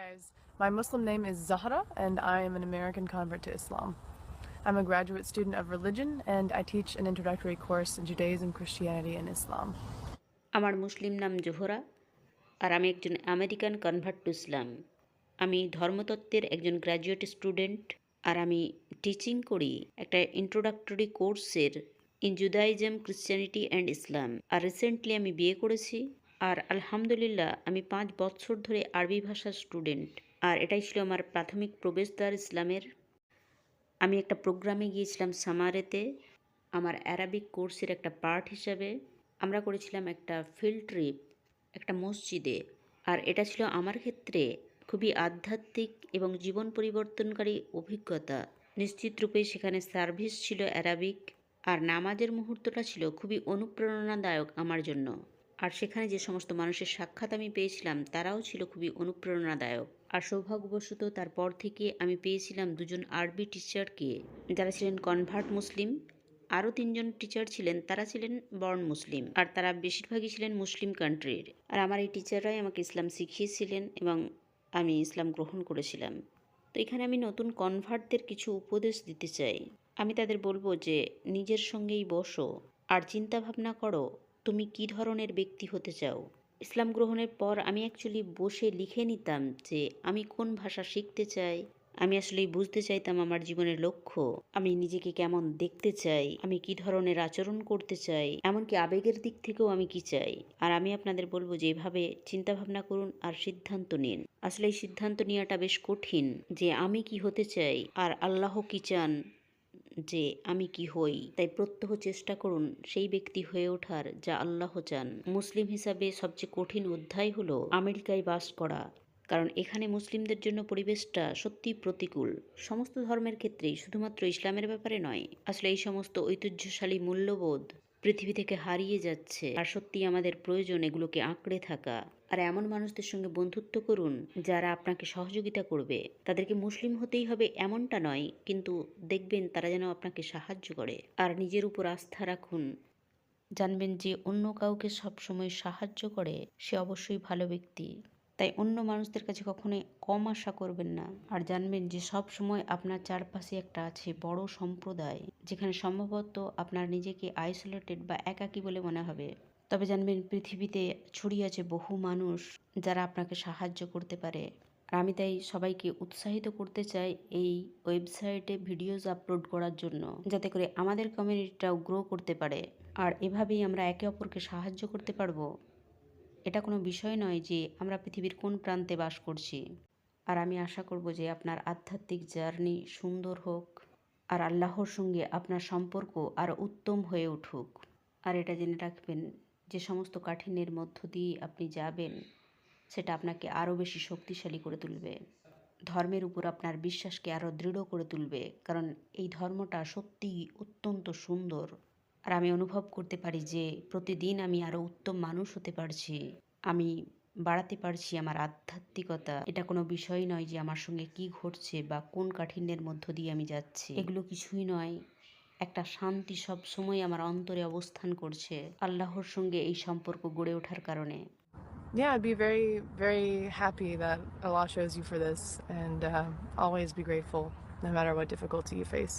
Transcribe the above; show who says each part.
Speaker 1: guys, my Muslim name is Zahra, and I am an American convert to Islam. I'm a graduate student of religion, and I teach an introductory course in Judaism, Christianity, and Islam.
Speaker 2: আমার মুসলিম নাম জোহরা আর আমি একজন American convert to ইসলাম আমি ধর্মতত্ত্বের একজন graduate student আর আমি teaching করি একটা introductory কোর্সের in Judaism Christianity and Islam R recently আমি বিয়ে করেছি আর আলহামদুলিল্লাহ, আমি পাঁচ বছর ধরে আরবি ভাষার স্টুডেন্ট আর এটাই ছিল আমার প্রাথমিক প্রবেশদ্বার ইসলামের। আমি একটা প্রোগ্রামে গিয়েছিলাম সামারেতে, আমার অ্যারাবিক কোর্সের একটা পার্ট হিসাবে। আমরা করেছিলাম একটা ফিল্ড ট্রিপ একটা মসজিদে। আর এটা ছিল আমার ক্ষেত্রে খুবই আধ্যাত্মিক এবং জীবন পরিবর্তনকারী অভিজ্ঞতা। নিশ্চিত রূপে সেখানে সার্ভিস ছিল অ্যারাবিক আর নামাজের মুহূর্তটা ছিল খুবই অনুপ্রেরণাদায়ক আমার জন্য। আর সেখানে যে সমস্ত মানুষের সাক্ষাৎ আমি পেয়েছিলাম, তারাও ছিল খুবই অনুপ্রেরণাদায়ক। আর সৌভাগ্যবশত তারপর থেকে আমি পেয়েছিলাম দুজন আরবি টিচারকে। যারা ছিলেন কনভার্ট মুসলিম, আরও তিনজন টিচার ছিলেন, তারা ছিলেন বর্ণ মুসলিম, আর তারা বেশিরভাগই ছিলেন মুসলিম কান্ট্রির। আর আমার এই টিচাররাই আমাকে ইসলাম শিখিয়েছিলেন এবং আমি ইসলাম গ্রহণ করেছিলাম। তো এখানে আমি নতুন কনভার্টদের কিছু উপদেশ দিতে চাই। আমি তাদের বলব যে, নিজের সঙ্গেই বসো, আর চিন্তা ভাবনা করো তুমি কী ধরনের ব্যক্তি হতে চাও? ইসলাম গ্রহণের পর আমি অ্যাকচুয়ালি বসে লিখে নিতাম যে আমি কোন ভাষা শিখতে চাই, আমি আসলেই বুঝতে চাইতাম আমার জীবনের লক্ষ্য, আমি নিজেকে কেমন দেখতে চাই, আমি কি ধরনের আচরণ করতে চাই, এমনকি আবেগের দিক থেকেও আমি কি চাই? আর আমি আপনাদের বলব যে এভাবে চিন্তা ভাবনা করুন আর সিদ্ধান্ত নিন। আসলে এই সিদ্ধান্ত নেওয়াটা বেশ কঠিন যে আমি কি হতে চাই, আর আল্লাহ কি চান যে আমি কি হই? তাই প্রত্যহ চেষ্টা করুন সেই ব্যক্তি হয়ে ওঠার যা আল্লাহ চান। মুসলিম হিসাবে সবচেয়ে কঠিন অধ্যায় হলো আমেরিকায় বাস করা। কারণ এখানে মুসলিমদের জন্য পরিবেশটা সত্যি প্রতিকূল। সমস্ত ধর্মের ক্ষেত্রেই শুধুমাত্র ইসলামের ব্যাপারে নয়, আসলে এই সমস্ত ঐতিহ্যশালী মূল্যবোধ পৃথিবী থেকে হারিয়ে যাচ্ছে। আর সত্যিই আমাদের প্রয়োজন এগুলোকে আঁকড়ে থাকা। আর এমন মানুষদের সঙ্গে বন্ধুত্ব করুন, যারা আপনাকে সহযোগিতা করবে। তাদেরকে মুসলিম হতেই হবে এমনটা নয়, কিন্তু দেখবেন তারা যেন আপনাকে সাহায্য করে। আর নিজের উপর আস্থা রাখুন। জানবেন যে অন্য কাউকে সবসময় সাহায্য করে সে অবশ্যই ভালো ব্যক্তি। তাই অন্য মানুষদের কাছে কখনোই কম আশা করবেন না। আর জানবেন যে সব সময় আপনার চারপাশে একটা আছে বড় সম্প্রদায়, যেখানে সম্ভবত আপনার নিজেকে আইসোলেটেড বা একাকী বলে মনে হবে। তবে জানবেন পৃথিবীতে ছড়িয়ে আছে বহু মানুষ যারা আপনাকে সাহায্য করতে পারে। আর আমি তাই সবাইকে উৎসাহিত করতে চাই এই ওয়েবসাইটে ভিডিওস আপলোড করার জন্য, যাতে করে আমাদের কমিউনিটিটাও গ্রো করতে পারে। আর এভাবেই আমরা একে অপরকে সাহায্য করতে পারব। এটা কোনো বিষয় নয় যে আমরা পৃথিবীর কোন প্রান্তে বাস করছি। আর আমি আশা করব যে আপনার আধ্যাত্মিক জার্নি সুন্দর হোক, আর আল্লাহর সঙ্গে আপনার সম্পর্ক আরও উত্তম হয়ে উঠুক। আর এটা জেনে রাখবেন, যে সমস্ত কাঠিন্যের মধ্য দিয়ে আপনি যাবেন, সেটা আপনাকে আরও বেশি শক্তিশালী করে তুলবে। ধর্মের উপর আপনার বিশ্বাসকে আরও দৃঢ় করে তুলবে, কারণ এই ধর্মটা সত্যিই অত্যন্ত সুন্দর। আর আমি অনুভব করতে পারি যে প্রতিদিন আমি আরও উত্তম মানুষ হতে পারছি। আমি বাড়াতে পারছি আমার আধ্যাত্মিকতা। এটা কোনো বিষয় নয় যে আমার সঙ্গে কি ঘটছে বা কোন কাঠিন্যের মধ্য দিয়ে আমি যাচ্ছি। এগুলো কিছুই নয়। একটা শান্তি সব সময় আমার অন্তরে অবস্থান করছে আল্লাহর সঙ্গে এই সম্পর্ক গড়ে ওঠার কারণে।
Speaker 1: Yeah, I'd be very, very happy that Allah chose you for this, and uh, always be grateful no matter what difficulty you face.